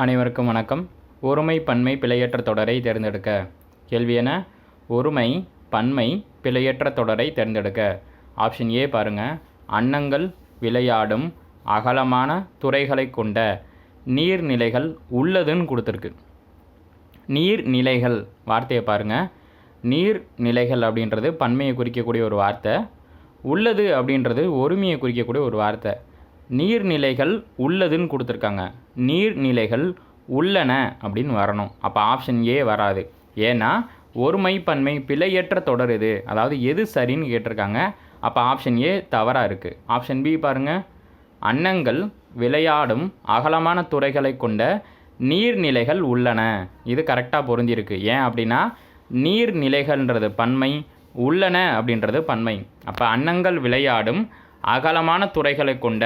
அனைவருக்கும் வணக்கம். ஒருமை பன்மை பிழையற்ற தொடரை தேர்ந்தெடுக்க. கேள்வி என ஒருமை பன்மை பிழையற்ற தொடரை தேர்ந்தெடுக்க. ஆப்ஷன் ஏ பாருங்க. அன்னங்கள் விளையாடும் அகலமான துறைகளை கொண்ட நீர்நிலைகள் உள்ளதுன்னு கொடுத்துருக்கு. நீர்நிலைகள் வார்த்தையை பாருங்க. நீர்நிலைகள் அப்படின்றது பன்மையை குறிக்கக்கூடிய ஒரு வார்த்தை. உள்ளது அப்படின்றது ஒருமையை குறிக்கக்கூடிய ஒரு வார்த்தை. நீர்நிலைகள் உள்ளதுன்னு கொடுத்துருக்காங்க. நீர்நிலைகள் உள்ளன அப்படின்னு வரணும். அப்போ ஆப்ஷன் ஏ வராது. ஏன்னா ஒருமை பன்மை பிழையற்ற தொடர் இது. அதாவது எது சரின்னு கேட்டிருக்காங்க. அப்போ ஆப்ஷன் ஏ தவறாக இருக்குது ஆப்ஷன் பி பாருங்கள் அன்னங்கள் விளையாடும் அகலமான துறைகளை கொண்ட நீர்நிலைகள் உள்ளன. இது கரெக்டாக பொருந்திருக்கு ஏன் அப்படின்னா நீர்நிலைகள்ன்றது பன்மை உள்ளன அப்படின்றது பன்மை. அப்போ அன்னங்கள் விளையாடும் அகலமான துறைகளை கொண்ட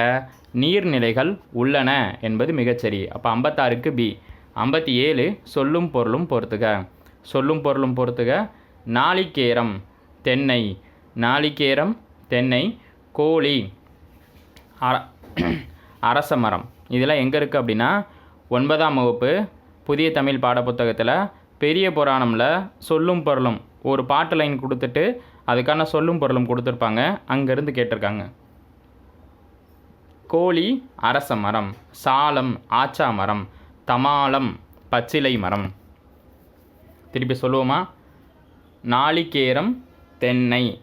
நீர்நிலைகள் உள்ளன என்பது மிகச்சரி அப்போ ஐம்பத்தாறுக்கு பி ஐம்பத்தி ஏழு சொல்லும் பொருளும் பொறுத்துக. சொல்லும் பொருளும் பொறுத்துக. நாளிக்கேரம் தென்னை. நாளிக்கேரம் தென்னை கோழி. அர அரச மரம். இதெல்லாம் எங்கே இருக்குது அப்படின்னா ஒன்பதாம் வகுப்பு புதிய தமிழ் பாடப்புத்தகத்தில் பெரிய புராணமில் சொல்லும் பொருளும் ஒரு பாட்டு லைன் கொடுத்துட்டு அதுக்கான சொல்லும் பொருளும் கொடுத்துருப்பாங்க. அங்கேருந்து கேட்டிருக்காங்க. கோழி அரச மரம் சாலம் ஆச்சா மரம் தமாலம் பச்சிலை மரம். திருப்பி சொல்லுவோமா? நாளிகேரம் தென்னை.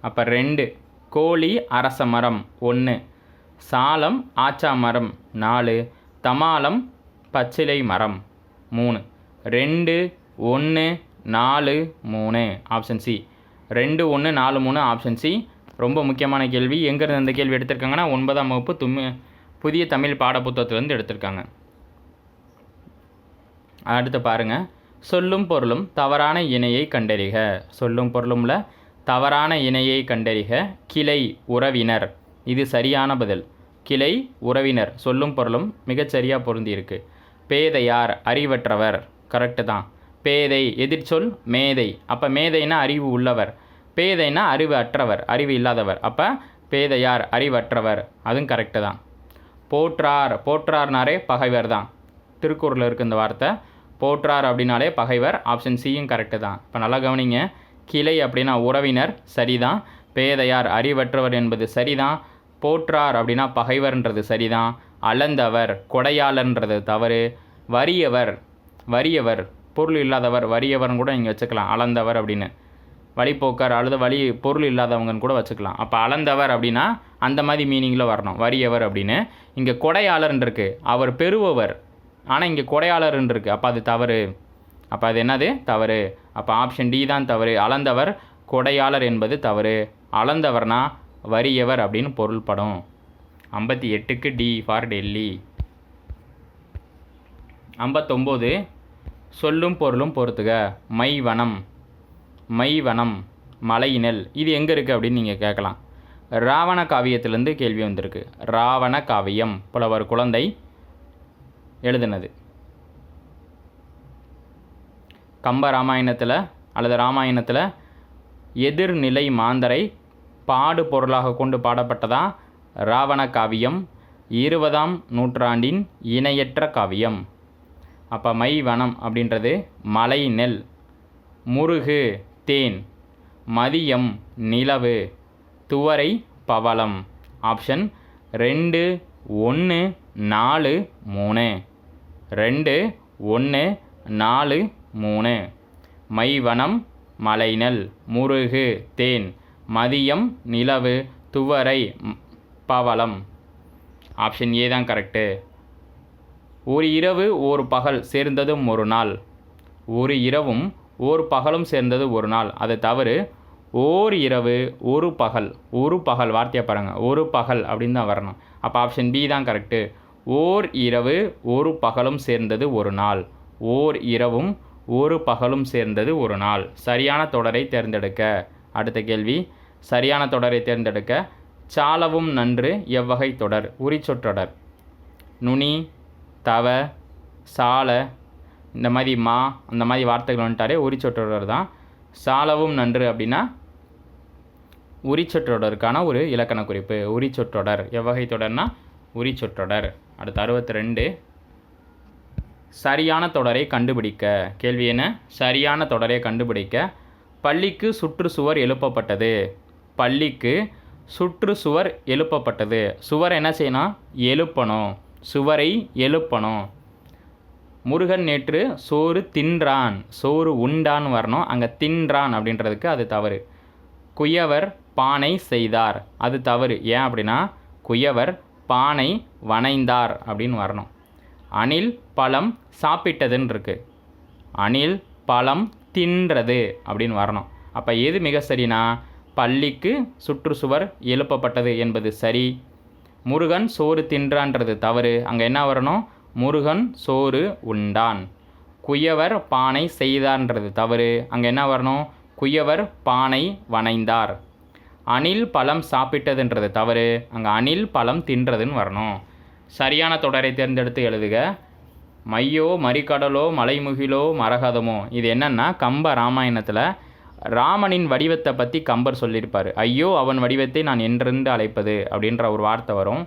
அப்போ ரெண்டு கோழி அரச மரம் ஒன்று சாலம் ஆச்சா மரம் நாலு. தமாலம் பச்சிலை மரம் மூணு. ரெண்டு ஒன்று நாலு மூணு. Option C. ரெண்டு ஒன்று நாலு மூணு ஆப்ஷன் சி. ரொம்ப முக்கியமான கேள்வி. எங்கேருந்து இந்த கேள்வி எடுத்திருக்காங்கன்னா ஒன்பதாம் வகுப்பு தும்மி புதிய தமிழ் பாடப்புத்தகத்துலேருந்து எடுத்திருக்காங்க. அடுத்து பாருங்கள் சொல்லும் பொருளும் தவறான இணையை கண்டறிக. சொல்லும் பொருளும்ல தவறான இணையை கண்டறிக. கிளை உறவினர். இது சரியான பதில். கிளை உறவினர். சொல்லும் பொருளும் மிகச்சரியாக பொருந்தியிருக்கு. பேதையார் அறிவற்றவர். கரெக்டு தான். பேதை எதிர்ச்சொல் மேதை. அப்போ மேதைனா அறிவு உள்ளவர். பேதைனா அறிவு அற்றவர் அறிவு இல்லாதவர். அப்போ பேதையார் அறிவற்றவர். அதுவும் கரெக்டு தான். போற்றார். போற்றார்னாரே பகைவர் தான். திருக்குறளில் இருக்கு இந்த வார்த்தை. போற்றார் அப்படின்னாலே பகைவர். ஆப்ஷன் சியும் கரெக்டு தான். இப்போ நல்லா கவனிங்க. கிளை அப்படின்னா உறவினர் சரிதான். பேதையார் அறிவற்றவர் என்பது சரிதான். போற்றார் அப்படின்னா பகைவர்ன்றது சரிதான். அளந்தவர் கொடையாளன்றது தவறு. வறியவர் வறியவர். பொருள் இல்லாதவர் வறியவர்னு கூட நீங்கள் வச்சுக்கலாம். அளந்தவர் அப்படின்னு. வழிப்போக்கர் அல்லது வழி பொருள் இல்லாதவங்கன்னு கூட வச்சுக்கலாம். அப்போ அளந்தவர் அப்படின்னா அந்த மாதிரி மீனிங்கில் வரணும். வறியவர் அப்படின்னு. இங்கே கொடையாளர்ன்னு இருக்கு அவர் பெறுபவர். ஆனால் இங்கே கொடையாளர்ன்னு இருக்கு அப்போ அது தவறு. அப்போ அது என்னது? தவறு. அப்போ ஆப்ஷன் டி தான் தவறு. அளந்தவர் கொடையாளர் என்பது தவறு. அளந்தவர்னா வறியவர் அப்படின்னு பொருள்படும். ஐம்பத்தி எட்டுக்கு டி ஃபார் டெல்லி. ஐம்பத்தொம்போது சொல்லும் பொருளும் பொறுத்துக மை வனம் மைவனம் மலையினல் இது எங்கே இருக்குது அப்படின்னு நீங்கள் கேட்கலாம். ராவண காவியத்திலேருந்து கேள்வி வந்திருக்கு. ராவண காவியம் புலவர் குழந்தை எழுதுனது. கம்ப ராமாயணத்தில் அல்லது ராமாயணத்தில் எதிர்நிலை மாந்தரை பாடு பொருளாக கொண்டு பாடப்பட்டதா? ராவண காவியம் இருபதாம் நூற்றாண்டின் இணையற்ற காவியம். அப்போ மை வனம் அப்படின்றது மலை நெல் முருகு தேன். மதியம் நிலவு. துவரை பவளம். ஆப்ஷன் ரெண்டு ஒன்று நாலு மூணு. ரெண்டு ஒன்று நாலு மூணு. மைவனம் மலைநல். முருகு தேன். மதியம் நிலவு. துவரை பவளம். ஆப்ஷன் ஏ தான் கரெக்டு ஒரு இரவு ஒரு பகல் சேர்ந்ததும் ஒரு நாள். ஒரு இரவும் ஒரு பகலும் சேர்ந்தது ஒரு நாள். அது தவறு. ஓர் இரவு ஒரு பகல். ஒரு பகல் வார்த்தையை பாருங்கள் ஒரு பகல் அப்படின்னு தான் வரணும். அப்போ ஆப்ஷன் பி தான் கரெக்டு ஓர் இரவு ஒரு பகலும் சேர்ந்தது ஒரு நாள். ஓர் இரவும் ஒரு பகலும் சேர்ந்தது ஒரு நாள். சரியான தொடரை தேர்ந்தெடுக்க. அடுத்த கேள்வி. சரியான தொடரை தேர்ந்தெடுக்க. சாலவும் நன்று எவ்வகை தொடர். உரிச்சொற்றொடர். நுனி தவ சால இந்த மாதிரி மா அந்த மாதிரி வார்த்தைகள் வந்துட்டாரே உரிச்சொற்றொடர் தான். சாலவும் நன்று அப்படின்னா உரிச்சொற்றொடருக்கான ஒரு இலக்கண குறிப்பு. உரிச்சொற்றொடர். எவ்வகை தொடர்னா உரிச்சொற்றொடர். அடுத்து அறுபத்தி ரெண்டு சரியான தொடரை கண்டுபிடிக்க. கேள்வி என்ன? சரியான தொடரை கண்டுபிடிக்க. பள்ளிக்கு சுற்றுச்சுவர் எழுப்பப்பட்டது. பள்ளிக்கு சுற்றுச்சுவர் எழுப்பப்பட்டது. சுவர் என்ன செய்யணும்? எழுப்பணும். சுவரை எழுப்பணும். முருகன் நேற்று சோறு தின்றான் சோறு உண்டான் வரணும். அங்கே தின்றான் அப்படின்றதுக்கு அது தவறு. குயவர் பானை செய்தார். அது தவறு. ஏன் அப்படின்னா குயவர் பானை வனைந்தார் அப்படின்னு வரணும். அணில் பழம் சாப்பிட்டதுன்னு இருக்குது அணில் பழம் தின்றது அப்படின்னு வரணும். அப்போ எது மிக சரினா பள்ளிக்கு சுற்றுச்சுவர் எழுப்பப்பட்டது என்பது சரி. முருகன் சோறு தின்றான்றது தவறு. அங்கே என்ன வரணும்? முருகன் சோறு உண்டான். குயவர் பானை செய்தார்ன்றது தவறு. அங்கே என்ன வரணும்? குயவர் பானை வனைந்தார் அணில் பழம் சாப்பிட்டதுன்றது தவறு. அங்கே அணில் பழம் தின்றதுன்னு வரணும். சரியான தொடரை தேர்ந்தெடுத்து எழுதுக. மையோ மறிக்கடலோ மலைமுகிலோ மரகதமோ. இது என்னென்னா கம்ப ராமாயணத்தில் ராமனின் வடிவத்தை பற்றி கம்பர் சொல்லியிருப்பார். ஐயோ அவன் வடிவத்தை நான் என்றென்று அழைப்பது அப்படின்ற ஒரு வார்த்தை வரும்.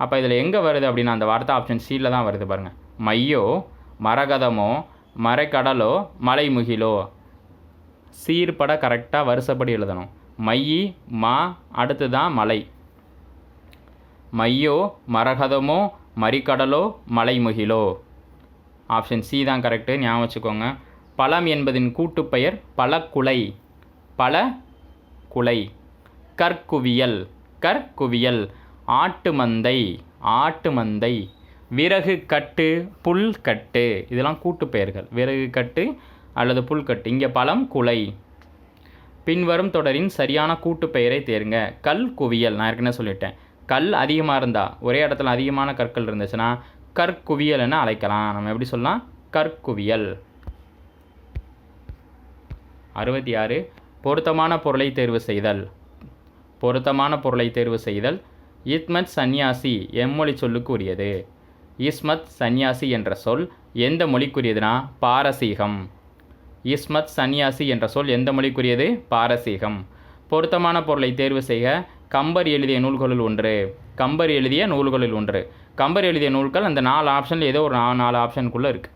அப்போ இதில் எங்கே வருது அப்படின்னா அந்த வார்த்தை ஆப்ஷன் சியில் தான் வருது பாருங்கள் மையோ மரகதமோ மறைக்கடலோ மலைமுகிலோ. சீர்பட கரெக்டாக வருஷப்படி எழுதணும். மையி மா அடுத்து தான் மலை. மையோ மரகதமோ மறிக்கடலோ மலைமுகிலோ. ஆப்ஷன் சி தான் கரெக்டு ஞாபகம் வச்சுக்கோங்க. பழம் என்பதின் கூட்டுப்பெயர் பழக்குலை. பல குலை. கற்குவியல். கற்குவியல். ஆட்டு மந்தை ஆட்டு மந்தை விறகு கட்டு புல் கட்டு. இதெல்லாம் கூட்டுப்பெயர்கள் விறகு கட்டு அல்லது புல்கட்டு இங்கே பழம் குலை. பின்வரும் தொடரின் சரியான கூட்டு பெயரை தேருங்க. கல் குவியல். நான் ஏற்கனவே சொல்லிட்டேன். கல் அதிகமாக இருந்தால் ஒரே இடத்துல அதிகமான கற்கள் இருந்துச்சுன்னா கற்குவியல் என அழைக்கலாம். நம்ம எப்படி சொல்லலாம்? கற்குவியல். அறுபத்தி ஆறு. பொருத்தமான பொருளை தேர்வு செய்தல். பொருத்தமான பொருளை தேர்வு செய்தல். இஸ்மத் சந்நியாசி எம்மொழி சொல்லுக்குரியது இஸ்மத் சந்நியாசி என்ற சொல் எந்த மொழிக்குரியதுனா? பாரசீகம். இஸ்மத் சந்நியாசி என்ற சொல் எந்த மொழிக்குரியது? பாரசீகம். பொருத்தமான பொருளை தேர்வு செய்க. கம்பர் எழுதிய நூல்களுள் ஒன்று. கம்பர் எழுதிய நூல்களில் ஒன்று. கம்பர் எழுதிய நூல்கள் அந்த நாலு ஆப்ஷனில் ஏதோ ஒரு நாலு ஆப்ஷனுக்குள்ளே இருக்குது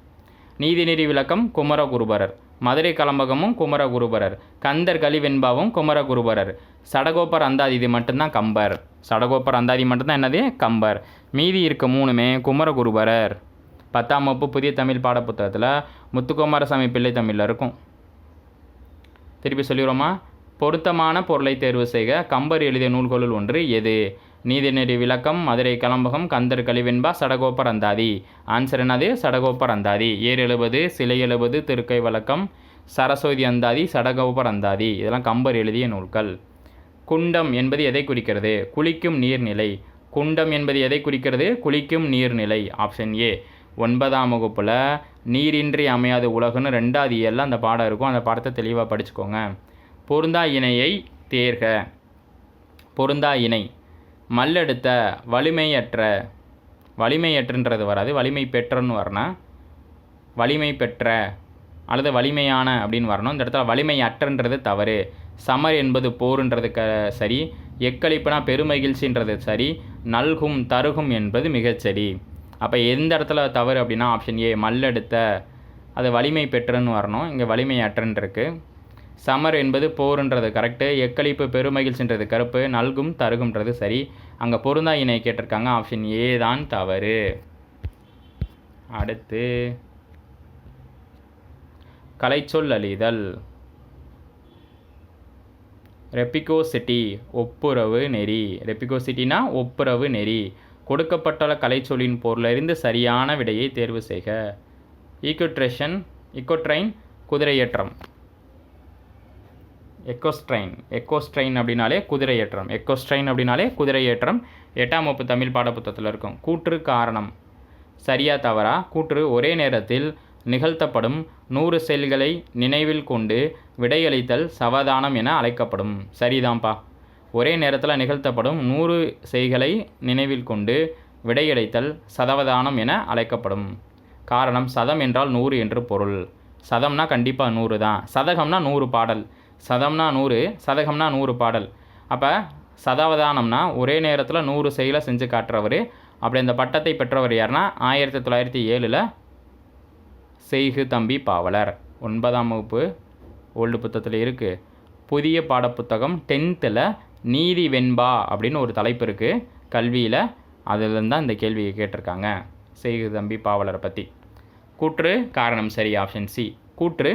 நீதிநெறி விளக்கம் குமரகுருபரர். மதுரை கலம்பகமும் குமரகுருபரர். கந்தர் கலிவெண்பாவும் குமரகுருபரர். சடகோப்பர் அந்தாதி இது மட்டும்தான் கம்பர். சடகோப்பர் அந்தாதி மட்டும்தான் என்னது? கம்பர். மீதி இருக்க மூணுமே குமரகுருபரர். பத்தாம் வகுப்பு புதிய தமிழ் பாடப்புத்தகத்தில் முத்துக்குமாரசாமி பிள்ளை தமிழில் இருக்கும். திருப்பி சொல்லிடுறோமா? பொருத்தமான பொருளை தேர்வு செய்க. கம்பர் எழுதிய நூல்களுள் ஒன்று எது? நீதிநெறி விளக்கம் மதுரை கலம்பகம் கந்தர் கலிவெண்பா சடகோபரந்தாதி அந்தாதி ஆன்சர் என்னது? சடகோபரந்தாதி அந்தாதி ஏர் எழுபது சிலை எழுபது திருக்கை வழக்கம். சரஸ்வதி அந்தாதி சடகோபரந்தாதி அந்தாதி இதெல்லாம் கம்பர் எழுதிய நூல்கள். குண்டம் என்பது எதை குறிக்கிறது? குளிக்கும் நீர்நிலை. குண்டம் என்பது எதை குறிக்கிறது? குளிக்கும் நீர்நிலை. ஆப்ஷன் ஏ ஒன்பதாம் வகுப்பில் நீரின்றி அமையாத உலகுன்னு ரெண்டாவது இயலில் அந்த பாடம் இருக்கும். அந்த பாடத்தை தெளிவாக படிச்சுக்கோங்க. பொருந்தா இணையை தேர்க. பொருந்தா இணை. மல்லெடுத்த வலிமையற்ற வலிமையற்றுன்றது வராது வலிமை பெற்றன்னு வரணும். வலிமை பெற்ற அல்லது வலிமையான அப்படின்னு வரணும். இந்த இடத்துல வலிமையற்றன்றது தவறு. சமர் என்பது போருன்றது க சரி எக்களிப்புனா பெருமகிழ்ச்சின்றது சரி நல்கும் தருகும் என்பது மிகச்சரி அப்போ எந்த இடத்துல தவறு அப்படின்னா ஆப்ஷன் ஏ மல்லெடுத்த அது வலிமை பெற்றன்னு வரணும். இங்கே வலிமை இருக்குது சமர் என்பது போருன்றது கரெக்டு எக்களிப்பு பெருமகிழ்ச்சின்றது கருப்பு நல்கும் தருகும்ன்றது சரி. அங்கே பொருந்தா இணை கேட்டிருக்காங்க ஆப்ஷன் ஏ தான் தவறு. அடுத்து கலைச்சொல் அழிதல். ரெப்பிகோசிட்டி ஒப்புரவு நெறி. ரெப்பிகோசிட்டினா ஒப்புரவு நெறி. கொடுக்கப்பட்டுள்ள கலைச்சொல்லின் பொருளிலிருந்து சரியான விடையை தேர்வு செய்க. ஈக்குட்ரேஷன் இக்கோட்ரைன் குதிரையேற்றம். எக்கோஸ்ட்ரெயின் எக்கோஸ்ட்ரெயின் அப்படின்னாலே குதிரையேற்றம் எக்கோஸ்ட்ரெயின் அப்படின்னாலே குதிரையேற்றம் எட்டாம் வகுப்பு தமிழ் பாடப்புத்தகத்தில் இருக்கும். கூற்று காரணம். சரியா தவறா? கூற்று ஒரே நேரத்தில் நிகழ்த்தப்படும். நூறு செயல்களை நினைவில் கொண்டு விடையளித்தல் சவதானம் என அழைக்கப்படும். சரிதான்ப்பா ஒரே நேரத்தில் நிகழ்த்தப்படும் நூறு செய்களை நினைவில் கொண்டு விடையளித்தல் சதவதானம் என அழைக்கப்படும். காரணம் சதம் என்றால் நூறு என்று பொருள். சதம்னா கண்டிப்பாக நூறு தான். சதகம்னா நூறு பாடல். சதம்னா நூறு சதகம்னா நூறு பாடல். அப்போ சதாவதானம்னா ஒரே நேரத்தில் நூறு செயலை செஞ்சு காட்டுறவர். அப்படி அந்த பட்டத்தை பெற்றவர் யாருன்னா ஆயிரத்தி தொள்ளாயிரத்தி ஏழில் செய்கு தம்பி பாவலர். ஒன்பதாம் வகுப்பு ஓல்டு புத்தகத்தில் இருக்குது புதிய பாடப்புத்தகம் டென்த்தில் நீதி வெண்பா அப்படின்னு ஒரு தலைப்பு இருக்குது கல்வியில் அதுலேருந்து தான் இந்த கேள்வியை கேட்டிருக்காங்க. செய்கு தம்பி பாவலரை பற்றி கூற்று காரணம் சரி ஆப்ஷன் சி. கூற்று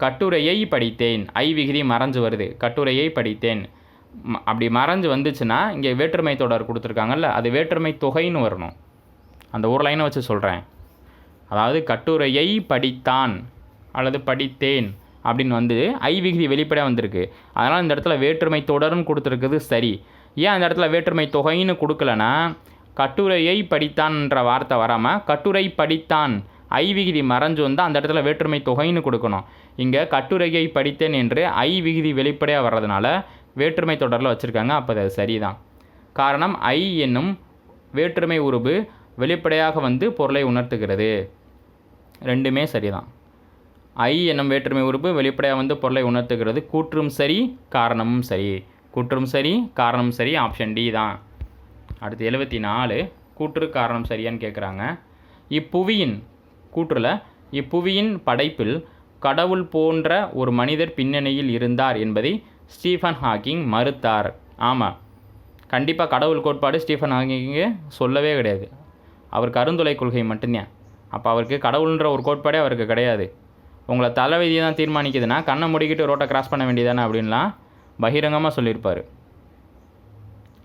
கட்டுரையை படித்தேன். ஐ விகிதி மறைஞ்சு வருது. கட்டுரையை படித்தேன். ம- அப்படி மறைஞ்சு வந்துச்சுன்னா இங்கே வேற்றுமை தொடர் கொடுத்துருக்காங்கல்ல அது வேற்றுமை தொகைன்னு வரணும். அந்த ஒரு லைனை வச்சு சொல்கிறேன் அதாவது கட்டுரையை படித்தான் அல்லது படித்தேன் அப்படின்னு வந்து ஐ விகுதி வெளிப்படையாக வந்திருக்கு. அதனால் இந்த இடத்துல வேற்றுமை தொடர்னு கொடுத்துருக்குது சரி. ஏன் அந்த இடத்துல வேற்றுமை தொகைன்னு கொடுக்கலன்னா கட்டுரையை படித்தான்ன்ற வார்த்தை வராமல் கட்டுரை படித்தான் ஐ விகுதி மறைஞ்சு வந்தால் அந்த இடத்துல வேற்றுமை தொகைன்னு கொடுக்கணும். இங்கே கட்டுரையை படித்தேன் என்று ஐ விகுதி வெளிப்படையாக வர்றதுனால வேற்றுமை தொடரில் வச்சுருக்காங்க அப்போ அது சரிதான். காரணம் ஐ என்னும் வேற்றுமை உருபு வெளிப்படையாக வந்து பொருளை உணர்த்துகிறது. ரெண்டுமே சரிதான். ஐ என்னும் வேற்றுமை உறுப்பு வெளிப்படையாக வந்து பொருளை உணர்த்துகிறது. கூற்றும் சரி காரணமும் சரி. கூற்றும் சரி காரணமும் சரி ஆப்ஷன் டி தான். அடுத்து எழுபத்தி நாலு கூற்று காரணம் சரியான்னு கேட்குறாங்க இப்புவியின் கூற்றில் இப்புவியின் படைப்பில் கடவுள் போன்ற ஒரு மனிதர் பின்னணியில் இருந்தார் என்பதை ஸ்டீஃபன் ஹாக்கிங் மறுத்தார். ஆமாம் கண்டிப்பாக கடவுள் கோட்பாடு ஸ்டீஃபன் ஹாக்கிங்கு சொல்லவே கிடையாது. அவர் கருந்துளை கொள்கை மட்டும்தான். அப்போ அவருக்கு கடவுள்ன்ற ஒரு கோட்பாடே அவருக்கு கிடையாது. உங்களை தலைவதியை தான் தீர்மானிக்குதுன்னா கண்ணை முடிக்கிட்டு ரோட்டை கிராஸ் பண்ண வேண்டியதானே அப்படின்லாம் பகிரங்கமாக சொல்லியிருப்பார்.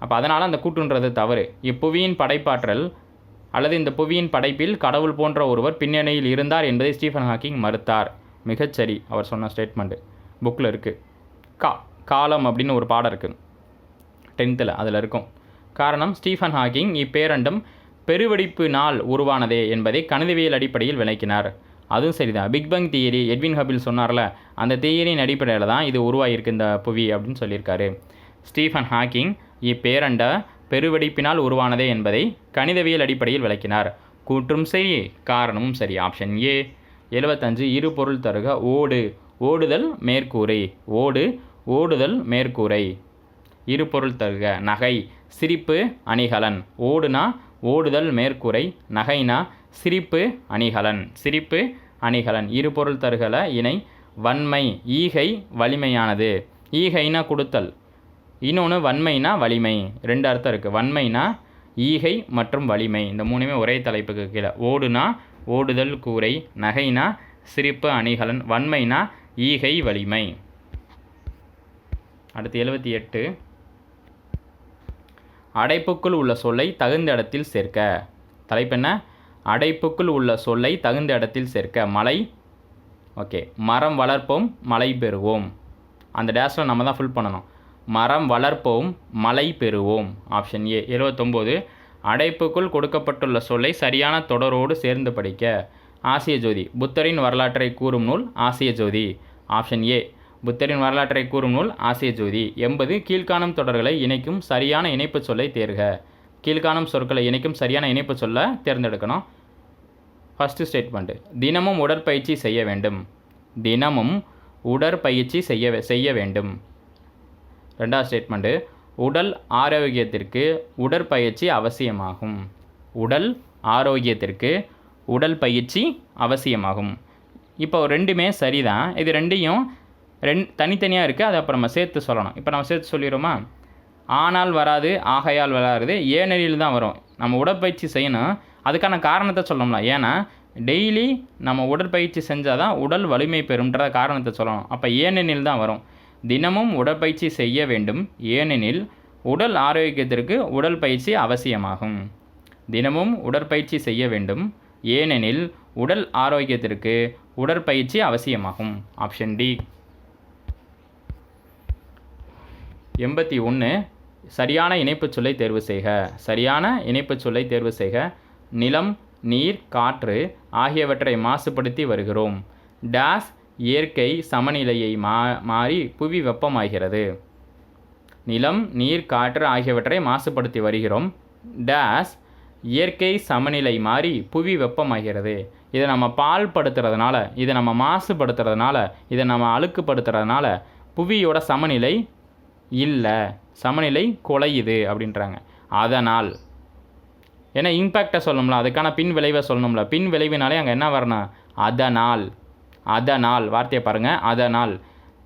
அப்போ அதனால் அந்த கூட்டுன்றது தவறு. இப்புவியின் படைப்பாற்றல் அல்லது இந்த புவியின் படைப்பில் கடவுள் போன்ற ஒருவர் பின்னணியில் இருந்தார் என்பதை ஸ்டீஃபன் ஹாக்கிங் மறுத்தார். மிகச்சரி அவர் சொன்ன ஸ்டேட்மெண்ட்டு புக்கில் இருக்குது கா காலம் அப்படின்னு ஒரு பாடம் இருக்குது டென்த்தில் அதில் இருக்கும். காரணம் ஸ்டீஃபன் ஹாக்கிங் இப்பேரண்டும் பெருவெடிப்பு நாள் உருவானதே என்பதை கணிதவியல் அடிப்படையில் விளக்கினார். அதுவும் சரிதான். பிக்பங் தியரி எட்வின் ஹபில் சொன்னார்ல அந்த தியரியின் அடிப்படையில் தான் இது உருவாகியிருக்கு இந்த புவி அப்படின்னு சொல்லியிருக்காரு. ஸ்டீஃபன் ஹாக்கிங் இப்பேரண்டை பெருவெடிப்பினால் உருவானதே என்பதை கணிதவியல் அடிப்படையில் விளக்கினார். கூற்றும் சரி காரணமும் சரி. ஆப்ஷன் ஏ எழுபத்தஞ்சு இரு பொருள் தருக. ஓடு. ஓடுதல் மேற்கூரை. ஓடு. ஓடுதல் மேற்கூரை. இரு பொருள் தருக. நகை. சிரிப்பு அணிகலன். ஓடுனா ஓடுதல் மேற்கூரை. நகைனா சிரிப்பு அணிகலன். சிரிப்பு அணிகலன். இரு பொருள் தருகல. இணை. வன்மை. ஈகை வலிமையானது. ஈகைனா கொடுத்தல். இன்னொன்று வன்மைனா வலிமை. ரெண்டு அர்த்தம் இருக்குது வன்மைனா ஈகை மற்றும் வலிமை. இந்த மூணுமே ஒரே தலைப்புக்கு கீழே. ஓடுனா ஓடுதல் கூரை நகைனா சிரிப்பு அணிகலன். வன்மைனா ஈகை வலிமை. அடுத்து எழுபத்தி எட்டு. அடைப்புக்குள் உள்ள சொல்லை தகுந்த இடத்தில் சேர்க்க. தலைப்பென்ன அடைப்புக்குள் உள்ள சொல்லை தகுந்த இடத்தில் சேர்க்க. மலை ஓகே மரம் வளர்ப்போம் மழை பெறுவோம். அந்த டேஷில் நம்ம தான் ஃபில் பண்ணணும். மரம் வளர்ப்போம் மழை பெறுவோம். ஆப்ஷன் ஏ இருபத்தொம்போது அடைப்புக்குள் கொடுக்கப்பட்டுள்ள சொல்லை சரியான தொடரோடு சேர்ந்து படிக்க. ஆசிய ஜோதி புத்தரின் வரலாற்றை கூறும் நூல் ஆசிய ஜோதி. ஆப்ஷன் ஏ புத்தரின் வரலாற்றை கூறும் நூல் ஆசிய ஜோதி. எண்பது கீழ்காணும் தொடர்களை இணைக்கும் சரியான இணைப்புச் சொல்லை தேர்க. கீழ்காணும் சொற்களை இணைக்கும் சரியான இணைப்புச் சொல்ல தேர்ந்தெடுக்கணும். ஃபஸ்ட்டு ஸ்டேட்மெண்ட்டு தினமும் உடற்பயிற்சி செய்ய வேண்டும். தினமும் உடற்பயிற்சி செய்ய செய்ய வேண்டும். ரெண்டாவது ஸ்டேட்மெண்ட்டு உடல் ஆரோக்கியத்திற்கு உடற்பயிற்சி அவசியமாகும். உடல் ஆரோக்கியத்திற்கு உடல் பயிற்சி அவசியமாகும். இப்போ ரெண்டுமே சரிதான். இது ரெண்டையும் ரெண் தனித்தனியாக இருக்குது அதை அப்புறம் நம்ம சேர்த்து சொல்லணும். இப்போ நம்ம சேர்த்து சொல்லிடுறோமா? ஆனால் வராது ஆகையால் வராது. ஏனெனில் தான் வரும். நம்ம உடற்பயிற்சி செய்யணும். அதுக்கான காரணத்தை சொல்லணும்ல. ஏன்னா டெய்லி நம்ம உடற்பயிற்சி செஞ்சால் தான் உடல் வலிமை பெறும்ன்ற காரணத்தை சொல்லணும். அப்போ ஏனெனில் தான் வரும். தினமும் உடற்பயிற்சி செய்ய வேண்டும். ஏனெனில் உடல் ஆரோக்கியத்திற்கு உடல் பயிற்சி அவசியமாகும். தினமும் உடற்பயிற்சி செய்ய வேண்டும். ஏனெனில் உடல் ஆரோக்கியத்திற்கு உடற்பயிற்சி அவசியமாகும். Option D. எண்பத்தி ஒன்று சரியான இணைப்புச் சொல்லை தேர்வு செய்க. சரியான இணைப்புச் சொல்லை தேர்வு செய்க. நிலம் நீர் காற்று ஆகியவற்றை மாசுபடுத்தி வருகிறோம். டேஸ் இயற்கை சமநிலையை மா மாறி புவி வெப்பமாகிறது. நிலம் நீர் காற்று ஆகியவற்றை மாசுபடுத்தி வருகிறோம். டேஸ் இயற்கை சமநிலை மாறி புவி வெப்பமாகிறது. இதை நம்ம பால் படுத்துறதுனால இதை நம்ம மாசுபடுத்துறதுனால இதை நம்ம அழுக்குப்படுத்துறதுனால புவியோட சமநிலை இல்லை. சமநிலை குலையுது அப்படின்றாங்க. அதனால் ஏன்னா இம்பேக்டை சொல்லணும்ல அதுக்கான பின் விளைவை சொல்லணும்ல. பின் விளைவுனாலே அங்கே என்ன வரணும் அதனால். அதனால் வார்த்தையை பாருங்கள் அதனால்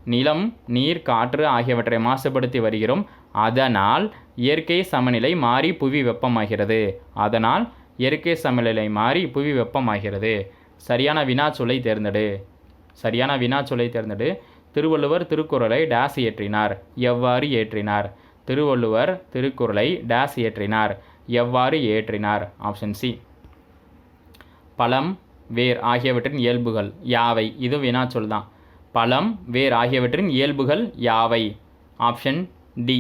நிலம் நீர் காற்று ஆகியவற்றை மாசுபடுத்தி வருகிறோம். அதனால் இயற்கை சமநிலை மாறி புவி வெப்பமாகிறது. அதனால் இயற்கை சமநிலை மாறி புவி வெப்பமாகிறது. சரியான வினாச்சொலை தேர்ந்தெடு. சரியான வினாச்சொலை தேர்ந்தெடு. திருவள்ளுவர் திருக்குறளை டேஸ் இயற்றினார். எவ்வாறு ஏற்றினார் திருவள்ளுவர் திருக்குறளை டேஸ் இயற்றினார். எவ்வாறு ஏற்றினார் ஆப்ஷன் சி. பழம் வேர் ஆகியவற்றின் இயல்புகள் யாவை? இது வினாச்சொல் தான். பழம் வேர் ஆகியவற்றின் இயல்புகள் யாவை? Option D.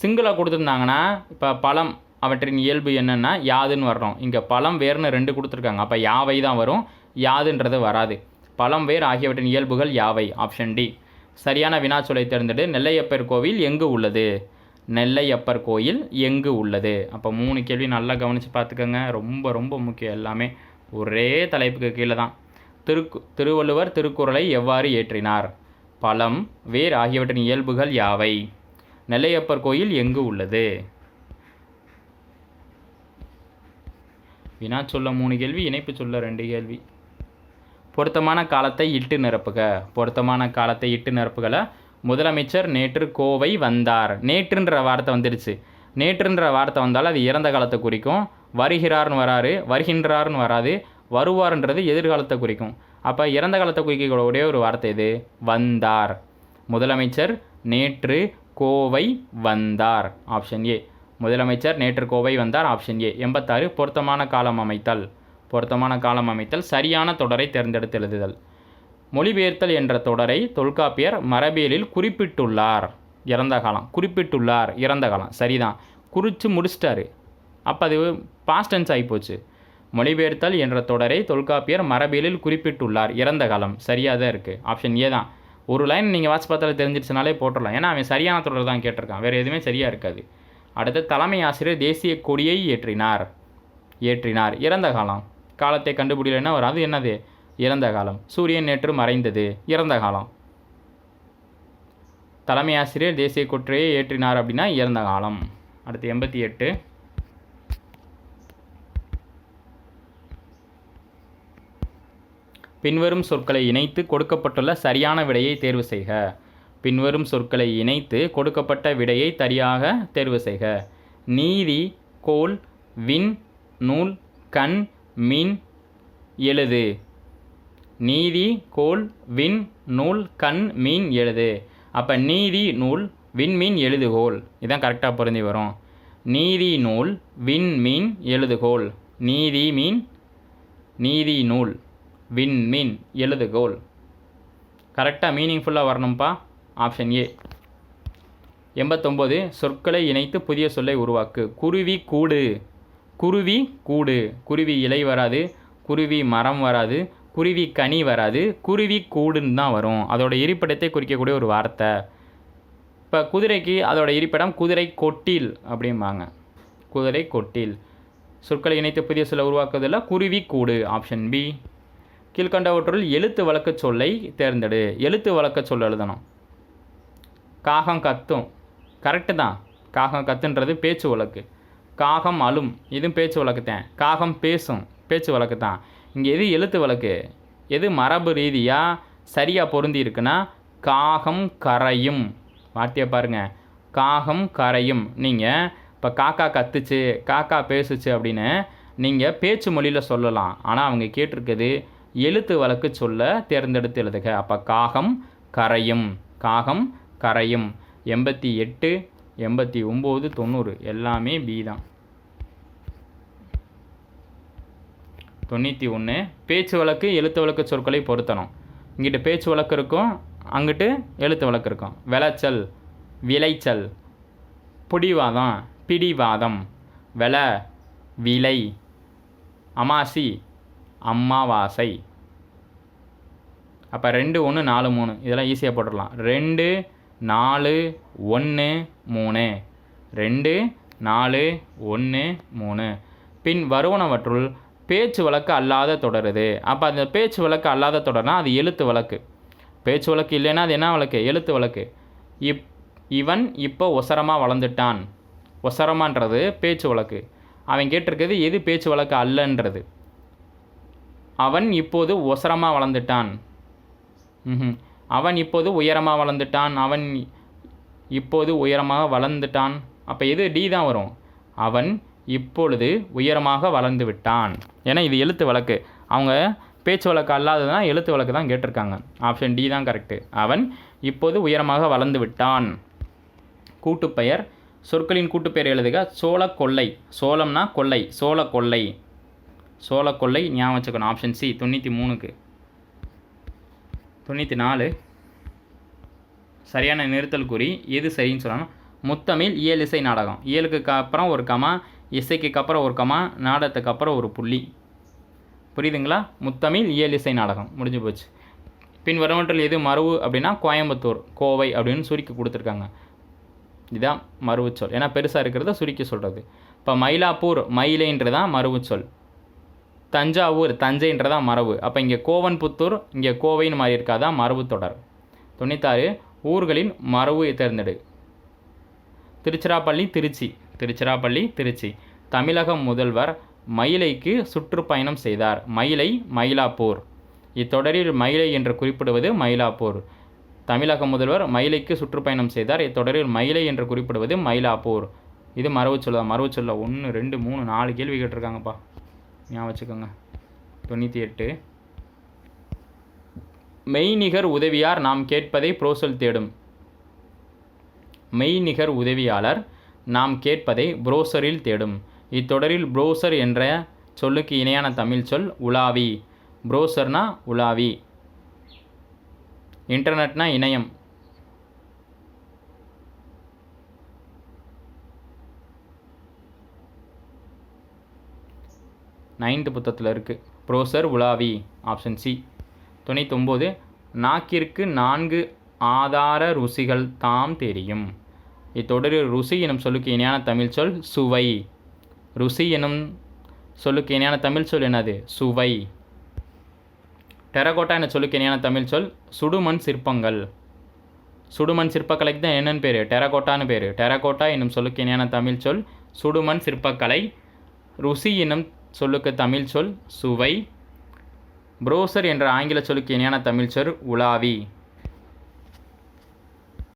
சிங்கிளாக கொடுத்துருந்தாங்கன்னா இப்போ பழம் அவற்றின் இயல்பு என்னென்னா யாதுன்னு வர்றோம். இங்கே பழம் வேர்னு ரெண்டு கொடுத்துருக்காங்க. அப்போ யாவை தான் வரும்? யாதுன்றது வராது. பழம் வேர் ஆகியவற்றின் இயல்புகள் யாவை? Option D. சரியான வினாச்சொலை தேர்ந்தெடு. நெல்லையப்பர் கோவில் எங்கு உள்ளது? நெல்லையப்பர் கோயில் எங்கு உள்ளது? அப்போ மூணு கேள்வி நல்லா கவனித்து பார்த்துக்கோங்க. ரொம்ப ரொம்ப முக்கியம் எல்லாமே. ஒரே தலைப்புக்கு கீழே தான் திருக்கு திருவள்ளுவர் திருக்குறளை எவ்வாறு ஏற்றினார் பழம் வேர் ஆகியவற்றின் இயல்புகள் யாவை? நெல்லையப்பர் கோயில் எங்கு உள்ளது? வினா சொல்ல மூணு கேள்வி இணைப்பு சொல்ல ரெண்டு கேள்வி. பொருத்தமான காலத்தை இட்டு நிரப்புக. பொருத்தமான காலத்தை இட்டு நிரப்புகளை முதலமைச்சர் நேற்று கோவை வந்தார். நேற்றுன்ற வார்த்தை வந்துடுச்சு. நேற்றுன்ற வார்த்தை வந்தால் அது இறந்த காலத்தை குறிக்கும். வருகிறார்னு வராரு வருகின்றார்னு வராது வருவார்ன்றது எதிர்காலத்தை குறிக்கும். அப்போ இறந்த காலத்தை குறிக்கக்கூடிய ஒரு வார்த்தை இது வந்தார். முதலமைச்சர் நேற்று கோவை வந்தார் ஆப்ஷன் ஏ முதலமைச்சர் நேற்று கோவை வந்தார் ஆப்ஷன் ஏ எண்பத்தாறு பொருத்தமான காலம் அமைத்தல். பொருத்தமான காலம் அமைத்தல் சரியான தொடரை தேர்ந்தெடுத்து எழுதுதல். மொழிபெயர்த்தல் என்ற தொடரை தொல்காப்பியர் மரபியலில் குறிப்பிட்டுள்ளார். இறந்த காலம் குறிப்பிட்டுள்ளார் இறந்த காலம். சரிதான். குறித்து முடிச்சிட்டாரு. அப்போ அது பாஸ்டன்ஸ் ஆகிப்போச்சு மொழிபெயர்த்தல் என்ற தொடரை தொல்காப்பியர் மரபியலில் குறிப்பிட்டுள்ளார். இறந்த காலம். சரியாக தான் இருக்குது ஆப்ஷன் ஏ தான். ஒரு லைன் நீங்கள் வாட்ச் பார்த்தால தெரிஞ்சிருச்சுனாலே போட்டுடலாம் ஏன்னா அவன் சரியான தொடர் தான் கேட்டிருக்கான். வேறு எதுவுமே சரியாக இருக்காது. அடுத்து தலைமை ஆசிரியர் தேசிய கொடியை ஏற்றினார். ஏற்றினார். இறந்த காலம். காலத்தை கண்டுபிடிக்கலைன்னா வரும் அது என்னது? இறந்த காலம். சூரியன் நேற்று மறைந்தது. இறந்த காலம். தலைமை ஆசிரியர் தேசிய கொற்றையை ஏற்றினார் அப்படின்னா இறந்த காலம். அடுத்து எண்பத்தி எட்டு. பின்வரும் சொற்களை இணைத்து கொடுக்கப்பட்டுள்ள சரியான விடையை தேர்வு செய்க. பின்வரும் சொற்களை இணைத்து கொடுக்கப்பட்ட விடையை சரியாக தேர்வு செய்க. நீதி கோல் விண் நூல் கண் மீன் எழுது. நீதி கோல் விண் நூல் கண் மீன் எழுது. அப்போ நீதி நூல் விண்மீன் எழுதுகோல் இதான் கரெக்டாக பொருந்தி வரும். நீதி நூல் விண்மீன் எழுதுகோல் நீதி மீன் நீதி நூல். விண்மீன் எழுதுகோல் கரெக்டாக மீனிங்ஃபுல்லாக வரணும்ப்பா ஆப்ஷன் ஏ எண்பத்தொம்போது சொற்களை இணைத்து புதிய சொல்லை உருவாக்கு. குருவி கூடு. குருவி கூடு. குருவி இலை வராது. குருவி மரம் வராது. குருவி கனி வராது. குருவி கூடுன்னு தான் வரும். அதோட இருப்பிடத்தை குறிக்கக்கூடிய ஒரு வார்த்தை. இப்போ குதிரைக்கு அதோட இருப்பிடம் குதிரை கொட்டில் அப்படிம்பாங்க. குதிரை கொட்டில். சொற்களை இணைத்து புதிய சொல்ல உருவாக்குவதில் குருவி கூடு. ஆப்ஷன் பி கீழ்கண்டவற்றுள் எழுத்து வழக்கு சொல்லை தேர்ந்தெடு. எழுத்து வழக்க சொல் எழுதணும். காகம் கத்தும். கரெக்டு தான். காகம் கத்துன்றது பேச்சு வழக்கு. காகம் அழும். இதுவும் பேச்சு வழக்கு தான். காகம் பேசும். பேச்சு வழக்கு தான். இங்கே எது எழுத்து வழக்கு? எது மரபு ரீதியாக சரியாக பொருந்தி இருக்குன்னா காகம் கரையும். வார்த்தையை பாருங்கள் காகம் கரையும். நீங்கள் இப்போ காக்கா கத்துச்சு காக்கா பேசுச்சு அப்படின்னு நீங்கள் பேச்சு மொழியில் சொல்லலாம். ஆனால் அவங்க கேட்டிருக்குது எழுத்து வழக்கு சொல்ல தேர்ந்தெடுத்து எழுதுக. அப்போ காகம் கரையும் காகம் கரையும். எண்பத்தி எட்டு எண்பத்தி ஒம்பது தொண்ணூறு எல்லாமே பி தான். தொண்ணூற்றி ஒன்று பேச்சு வழக்கு எழுத்து வழக்கு சொற்களை பொருத்தணும். இங்கிட்டு பேச்சு வழக்கு இருக்கும் அங்கிட்டு எழுத்து வழக்கு இருக்கும். விளைச்சல் விளைச்சல். பிடிவாதம் பிடிவாதம். வில விலை அமாசி அம்மாவாசை. அப்போ ரெண்டு ஒன்று நாலு மூணு. இதெல்லாம் ஈஸியாக போட்டுடலாம். ரெண்டு நாலு ஒன்று மூணு. ரெண்டு நாலு ஒன்று மூணு. பின் வருவனவற்றுள் பேச்சு வழக்கு அல்லாத தொடருது. அப்போ அந்த பேச்சு வழக்கு அல்லாத தொடர்னா அது எழுத்து வழக்கு. பேச்சு வழக்கு இல்லைன்னா அது என்ன வழக்கு? எழுத்து வழக்கு. இப் இவன் இப்போ ஒசரமாக வளர்ந்துட்டான். ஒசரமான்றது பேச்சு வழக்கு. அவன் கேட்டிருக்கிறது எது பேச்சு வழக்கு அல்லன்றது. அவன் இப்போது ஒசரமாக வளர்ந்துட்டான். அவன் இப்போது உயரமாக வளர்ந்துட்டான். அவன் இப்போது உயரமாக வளர்ந்துட்டான். அப்போ எது? டி தான் வரும். அவன் இப்பொழுது உயரமாக வளர்ந்து விட்டான். ஏன்னா இது எழுத்து வழக்கு. அவங்க பேச்சு வழக்கு அல்லாததுனா எழுத்து வழக்கு தான் கேட்டிருக்காங்க. ஆப்ஷன் டி தான் கரெக்டு அவன் இப்போது உயரமாக வளர்ந்து விட்டான். கூட்டுப்பெயர் சொற்களின் கூட்டுப்பெயர் எழுதுக. சோள கொள்ளை. சோளம்னா கொள்ளை. சோள கொள்ளை. சோளக்கொள்ளை ஞாபகம் வச்சுக்கணும். ஆப்ஷன் சி தொண்ணூற்றி மூணுக்கு. தொண்ணூற்றி நாலு. சரியான நிறுத்தல் குறி எது சரின்னு சொல்லணும். முத்தமிழ் இயல் இசை நாடகம். இயலுக்கு அப்புறம் ஒரு கமா இசைக்கு அப்புறம் ஒரு கமா நாடகத்துக்கு அப்புறம் ஒரு புள்ளி. புரியுதுங்களா? முத்தமிழ் இயல் இசை நாடகம். முடிஞ்சு போச்சு. பின் வரவற்றில் எது மருவு அப்படின்னா கோயம்புத்தூர் கோவை அப்படின்னு சுருக்கி கொடுத்துருக்காங்க. இதுதான் மருவுச்சொல் ஏன்னா பெருசாக இருக்கிறத சுருக்கி சொல்கிறது இப்போ மயிலாப்பூர் மயிலைன்றது தான் மருவுச்சொல் தஞ்சாவூர் தஞ்சைன்றதான் மரபு. அப்போ இங்கே கோவன்புத்தூர் இங்கே கோவைன்னு மாறி இருக்காதான் மரபு தொடர். தொண்ணூத்தாறு ஊர்களின் மரபு தேர்ந்தெடு. திருச்சிராப்பள்ளி திருச்சி. திருச்சிராப்பள்ளி திருச்சி. தமிழக முதல்வர் மயிலைக்கு சுற்றுப்பயணம் செய்தார். மயிலை மயிலாப்பூர். இத்தொடரில் மயிலை என்று குறிப்பிடுவது மயிலாப்பூர். தமிழக முதல்வர் மயிலைக்கு சுற்றுப்பயணம் செய்தார். இத்தொடரில் மயிலை என்று குறிப்பிடுவது மயிலாப்பூர். இது மரபு சொல்ல மரபு சொல்ல ஒன்று ரெண்டு மூணு நாலு கேள்வி கேட்டிருக்காங்கப்பா. ஞாபகம் வச்சுக்கோங்க. தொண்ணூற்றி எட்டு. மெய்நிகர் உதவியார் நாம் கேட்பதை புரோசல் தேடும். மெய்நிகர் உதவியாளர் நாம் கேட்பதை புரோசரில் தேடும். இத்தொடரில் புரோசர் என்ற சொல்லுக்கு இணையான தமிழ் சொல் உலாவி. புரோசர்னா உலாவி. இன்டர்நெட்னா இணையம். நைன்த்து புத்தகத்தில் இருக்குது ப்ரோசர் உலாவி ஆப்ஷன் சி தொண்ணூத்தொம்போது நாக்கிற்கு நான்கு ஆதார ருசிகள் தாம் தெரியும். இத்தொடரில் ருசி எனும் சொல்லுக்கு இணையான தமிழ் சொல் சுவை. ருசி எனும் சொல்லுக்கு இணையான தமிழ் சொல் என்னது? சுவை. டெரகோட்டா என சொல்லுக்கு இணையான தமிழ் சொல் சுடுமண் சிற்பங்கள். சுடுமண் சிற்பக்கலைக்கு தான் என்னென்னு பேர்? டெரகோட்டான்னு பேர். டெரகோட்டா என்னும் சொல்லுக்கு இணையான தமிழ் சொல் சுடுமண் சிற்பக்கலை. ருசி என்னும் சொல்லுக்கு தமிழ் சொல் சுவை. புரோசர் என்ற ஆங்கில சொல்லுக்கு இணையான தமிழ் சொல் உலாவி.